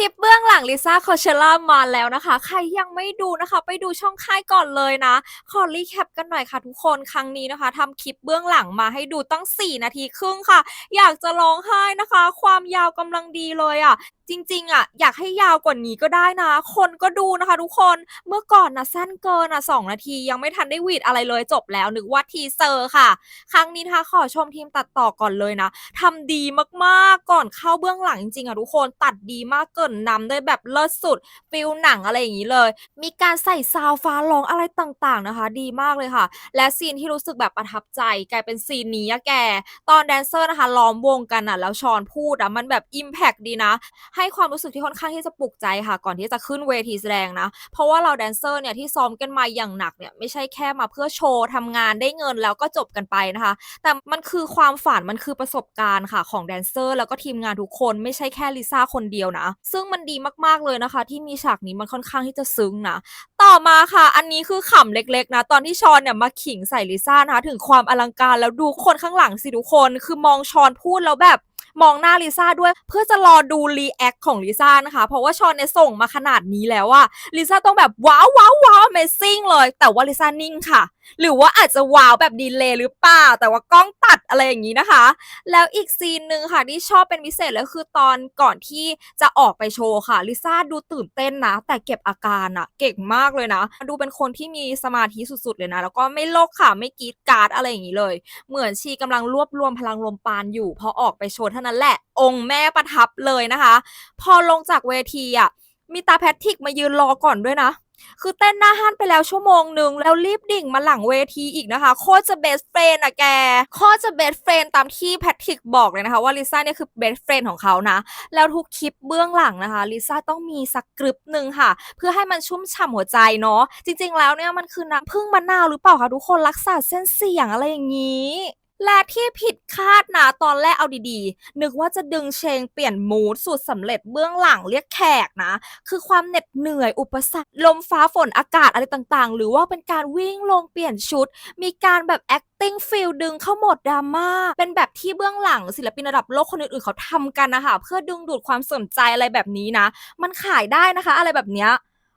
ลิปเบื้องหลังลิซ่าคอเชล่ามาแล้วนะคะ ใครยังไม่ดูนะคะ ไปดูช่องค่ายก่อนเลยนะ ขอรีแคปกันหน่อยค่ะทุกคนครั้งนี้นะคะทำคลิปเบื้องหลังมาให้ดูตั้ง 4 นาทีครึ่งค่ะ อยากจะร้องไห้นะคะ ความยาวกำลังดีเลยอะจริงๆอะอยากให้ยาวกว่านี้ก็ได้นะ คนก็ดูนะคะ ทุกคนเมื่อก่อนนะสั้นเกินอะสองนาทียังไม่ทันได้วีดอะไรเลยจบแล้วนึกว่าทีเซอร์ค่ะ ครั้งนี้นะคะขอชมทีมตัดต่อก่อนเลยนะทำดีมากๆก่อนเข้าเบื้องหลังจริงๆอะทุกคนตัดดีมากเกินนำได้แบบเลิศสุดฟิลหนังอะไรอย่างนี้เลย มีการใส่ซาวฟ้าร้องอะไรต่างๆนะคะ ดีมากเลยค่ะ และซีนที่รู้สึกแบบประทับใจกลายเป็นซีนนี้อะแก ตอนแดนเซอร์นะคะล้อมวงกันอะแล้วชอนพูดอะมันแบบอิมแพกดีนะ ให้ความรู้สึกที่ค่อนข้างที่จะปลุกใจค่ะ ก่อนที่จะขึ้นเวทีแสดงนะ เพราะว่าเราแดนเซอร์เนี่ยที่ซ้อมกันมาอย่างหนักเนี่ยไม่ใช่แค่มาเพื่อโชว์ทำงานได้เงินแล้วก็จบกันไปนะคะ แต่มันคือความฝันมันคือประสบการณ์ค่ะของแดนเซอร์ แล้วก็ทีมงานทุกคนไม่ใช่แค่ลิซ่าคนเดียวนะซึงมันดีมากๆเลยนะคะ ที่มีฉากนี้มันค่อนข้างที่จะซึ้งนะ ต่อมาค่ะ อันนี้คือขำเล็กๆนะ ตอนที่ชอนเนี่ยมาขิงใส่ลิซ่านะคะ ถึงความอลังการแล้วดูคนข้างหลังสิทุกคน คือมองชอนพูดแล้วแบบ มองหน้าลิซ่าด้วย เพื่อจะรอดูรีแอคของลิซ่านะคะ เพราะว่าชอนเนี่ยส่งมาขนาดนี้แล้วอะลิซ่าต้องแบบว้าวว้าวว้าว Amazing เลย แต่ว่าลิซ่านิ่งค่ะ หรือว่าอาจจะว้าวแบบดีเลย์หรือเปล่า แต่ว่ากล้องตัดอะไรอย่างนี้นะคะ แล้วอีกซีนหนึ่งค่ะที่ชอบเป็นพิเศษเลยคือตอนก่อนที่จะออกไปโชว์ค่ะลิซ่าดูตื่นเต้นนะ แต่เก็บอาการอะเก่งมากเลยนะ ดูเป็นคนที่มีสมาธิสุดๆเลยนะ แล้วก็ไม่โลกค่ะไม่กรีดกราร์ดอะไรอย่างนี้เลย เหมือนชีกำลังรวบรวมพลังลมปานอยู่พอออกไปโชว์เท่านั้นแหละ องค์แม่ประทับเลยนะคะ พอลงจากเวทีอะมีตาแพทริกมายืนรอก่อนด้วยนะ คือเต้นหน้าห้านไปแล้วชั่วโมงหนึ่งแล้วรีบดิ่งมาหลังเวทีอีกนะคะ โคตรจะเบสเฟรนอะแก โคตรจะเบสเฟรนตามที่แพทริกบอกเลยนะคะว่าลิซ่าเนี่ยคือเบสเฟรนของเขานะ แล้วทุกคลิปเบื้องหลังนะคะลิซ่าต้องมีสคริปต์หนึ่งค่ะ เพื่อให้มันชุ่มฉ่ำหัวใจเนาะ จริงๆแล้วเนี่ยมันคือน้ำพึ่งมะนาวหรือเปล่าคะทุกคนรักษาเส้นเสียงอะไรอย่างนี้ และที่ผิดคาดนะตอนแรกเอาดีๆ นึกว่าจะดึงเชงเปลี่ยนมูดสูตรสำเร็จเบื้องหลังเรียกแขกนะ คือความเหน็ดเหนื่อยอุปสรรคลมฟ้าฝนอากาศอะไรต่างๆ หรือว่าเป็นการวิ่งลงเปลี่ยนชุด มีการแบบ acting feel ดึงเข้าหมดดราม่าเป็นแบบที่เบื้องหลังศิลปินระดับโลกคนอื่นๆเขาทำกันนะคะเพื่อดึงดูดความสนใจอะไรแบบนี้นะ มันขายได้นะคะ อะไรแบบเนี้ย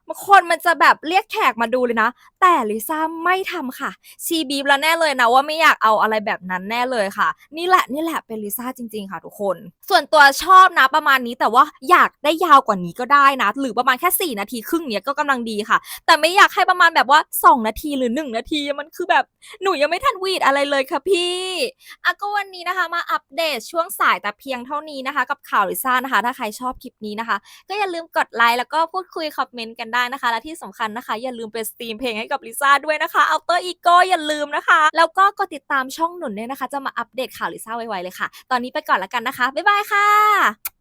บางคนมันจะแบบเรียกแขกมาดูเลยนะ แต่ลิซ่าไม่ทำค่ะ ชีบีบแล้วแน่เลยนะว่าไม่อยากเอาอะไรแบบนั้นแน่เลยค่ะ นี่แหละนี่แหละเป็นลิซ่าจริง ๆ ค่ะทุกคน ส่วนตัวชอบนะประมาณนี้แต่ว่าอยากได้ยาวกว่านี้ก็ได้นะ หรือประมาณแค่ 4 นาทีครึ่งเนี้ยก็กำลังดีค่ะ แต่ไม่อยากให้ประมาณแบบว่า 2 นาทีหรือ 1 นาทีมันคือแบบหนูยังไม่ทันวีดอะไรเลยค่ะพี่อะก็วันนี้นะคะมาอัปเดตช่วงสายแต่เพียงเท่านี้นะคะ กับข่าวลิซ่านะคะ ถ้าใครชอบคลิปนี้นะคะ ก็อย่าลืมกดไลค์แล้วก็พูดคุยคอมเมนต์กันได้นะคะ และที่สำคัญนะคะ อย่าลืมไปสตรีมเพลงให้กับลิซ่าด้วยนะคะเอาเตอร์อีโก้อย่าลืมนะคะ แล้วก็กดติดตามช่องหนุนเนี่ยนะคะ จะมาอัปเดตข่าวลิซ่าไวๆเลยค่ะ ตอนนี้ไปก่อนแล้วกันนะคะ บ๊ายบายค่ะ